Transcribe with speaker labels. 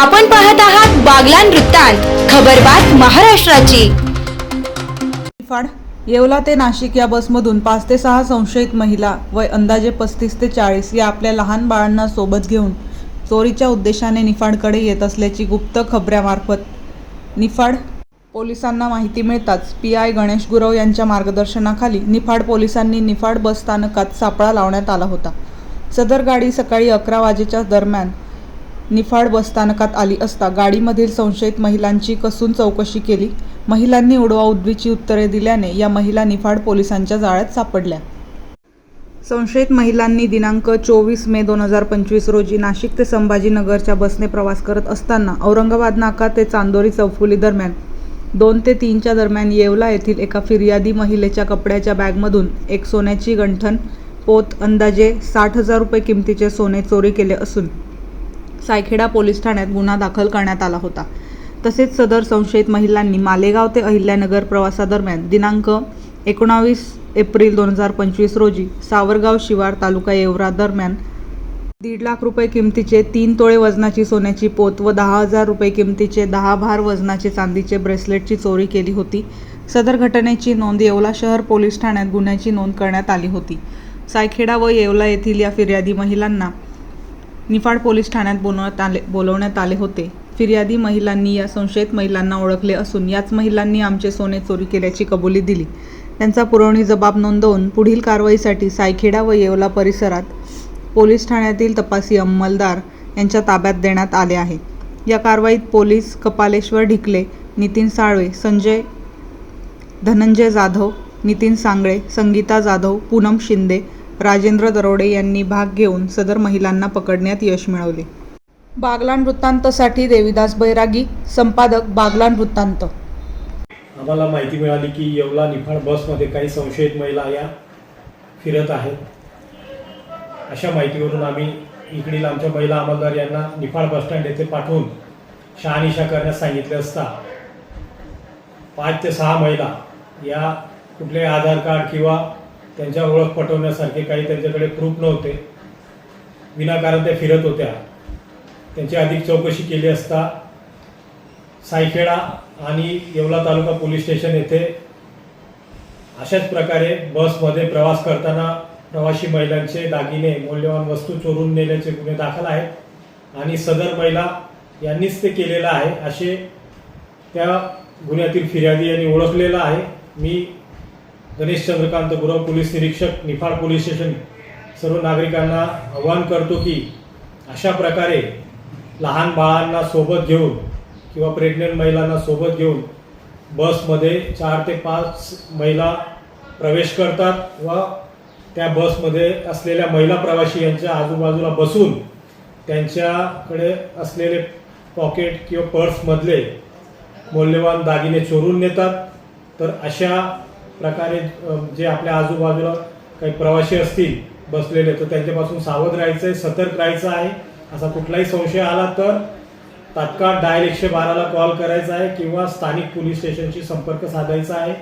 Speaker 1: आपण पाहत आहात बागलान वृत्तांत खबरबात महाराष्ट्राची.
Speaker 2: फाड येवला ते नाशिक या बसमधून पाच ते सहा संशयित महिला वय अंदाजे पस्तीस ते चाळीस या आपल्या लहान बाळांना सोबत घेऊन चोरीच्या उद्देशाने निफाडकडे येत असल्याची गुप्त खबऱ्यामार्फत. निफाड पोलिसांना माहिती मिळताच पी आय गणेश गुरव यांच्या मार्गदर्शनाखाली निफाड पोलिसांनी निफाड बस स्थानकात सापळा लावण्यात आला होता. सदर गाडी सकाळी अकरा वाजेच्या दरम्यान निफाड बसस्थानकात आली असता गाडीमधील संशयित महिलांची कसून चौकशी केली. महिलांनी उडवा उद्वीची उत्तरे दिल्याने या महिला निफाड पोलिसांच्या जाळ्यात सापडल्या. संशयित महिलांनी दिनांक चोवीस मे दोन हजार पंचवीस रोजी नाशिक ते संभाजीनगरच्या बसने प्रवास करत असताना औरंगाबाद नाका ते चांदोरी चौफुली दरम्यान दोन ते तीनच्या दरम्यान येवला येथील एका फिर्यादी महिलेच्या कपड्याच्या बॅगमधून एक सोन्याची गंठण पोत अंदाजे साठ हजार रुपये किमतीचे सोने चोरी केले असून सायखेडा पोलीस ठाण्यात गुन्हा दाखल करण्यात आला होता. तसेच सदर संशयित महिलांनी मालेगाव ते अहिल्यानगर प्रवासादरम्यान दिनांक एकोणावीस एप्रिल दोन हजार पंचवीस रोजी सावरगाव शिवार तालुका येवरा दरम्यान दीड लाख रुपये किमतीचे तीन तोळे वजनाची सोन्याची पोत व दहा हजार रुपये किमतीचे दहा भार वजनाचे चांदीचे ब्रेसलेटची चोरी केली होती. सदर घटनेची नोंद येवला शहर पोलीस ठाण्यात गुन्ह्याची नोंद करण्यात आली होती. सायखेडा व येवला येथील या फिर्यादी महिलांना निफाड पोलीस ठाण्यात बोलवण्यात आले बोलवण्यात आले होते. फिर्यादी महिलांनी या संशयित महिलांना ओळखले असून याच महिलांनी आमचे सोने चोरी केल्याची कबुली दिली. त्यांचा पुरवणी जबाब नोंदवून पुढील कारवाईसाठी सायखेडा व येवला परिसरात पोलीस ठाण्यातील तपासी अंमलदार यांच्या ताब्यात देण्यात आले आहे. या कारवाईत पोलीस कपालेश्वर ढिकले नितीन साळवे संजय धनंजय जाधव नितीन सांगळे संगीता जाधव पूनम शिंदे राजेंद्र दरोडे यांनी भाग घेऊन सदर महिलांना पकडण्यात यश मिळवले. बागलाण वृत्तांतसाठी देविदास बैरागी संपादक बागलाण वृत्तांत.
Speaker 3: आम्हाला माहिती मिळाली की येवला निफाड बसमध्ये काही संशयित महिला या फिरत आहेत. अशा माहितीवरून आम्ही इकडील आमच्या महिला अंमलदार यांना निफाड बसस्टँड येथे पाठवून शहानिशा करण्यास सांगितले असता पाच ते सहा महिला या कुठले आधार कार्ड किंवा त्यांच्या ओळख पटवण्यासारखे काही त्यांच्याकडे प्रूफ नव्हते. विनाकारण त्या फिरत होत्या त्यांची अधिक चौकशी केली असता सायखेडा आणि येवला तालुका पोलीस स्टेशन येथे अशाच प्रकारे बसमध्ये प्रवास करताना प्रवासी महिलांचे दागिने मौल्यवान वस्तू चोरून नेल्याचे गुन्हे दाखल आहेत आणि सदर महिला यांनीच ते केलेलं आहे असे त्या गुन्ह्यातील फिर्यादी यांनी ओळखलेलं आहे. मी गणेश चंद्रकांत गुरव पोलीस निरीक्षक निफाड पोलीस स्टेशन सर्व नागरिकांना आवाहन करतो की अशा प्रकारे लहान बाळांना सोबत घेऊन किंवा प्रेग्नंट महिलांना सोबत घेऊन बसमध्ये चार ते पाच महिला प्रवेश करतात व त्या बसमध्ये असलेल्या महिला प्रवासी यांच्या आजूबाजूला बसून त्यांच्याकडे असलेले पॉकेट किंवा पर्समधले मौल्यवान दागिने चोरून नेतात. तर अशा प्रकारे जे आपल्या आजूबाजूला काही प्रवासी असतील बसलेले तर त्यांच्यापासून सावध राहायचं आहे सतर्क राहायचं आहे. असा कुठलाही संशय आला तर तात्काळ डायल एकशे बाराला कॉल करायचा आहे किंवा स्थानिक पोलीस स्टेशनशी संपर्क साधायचा आहे.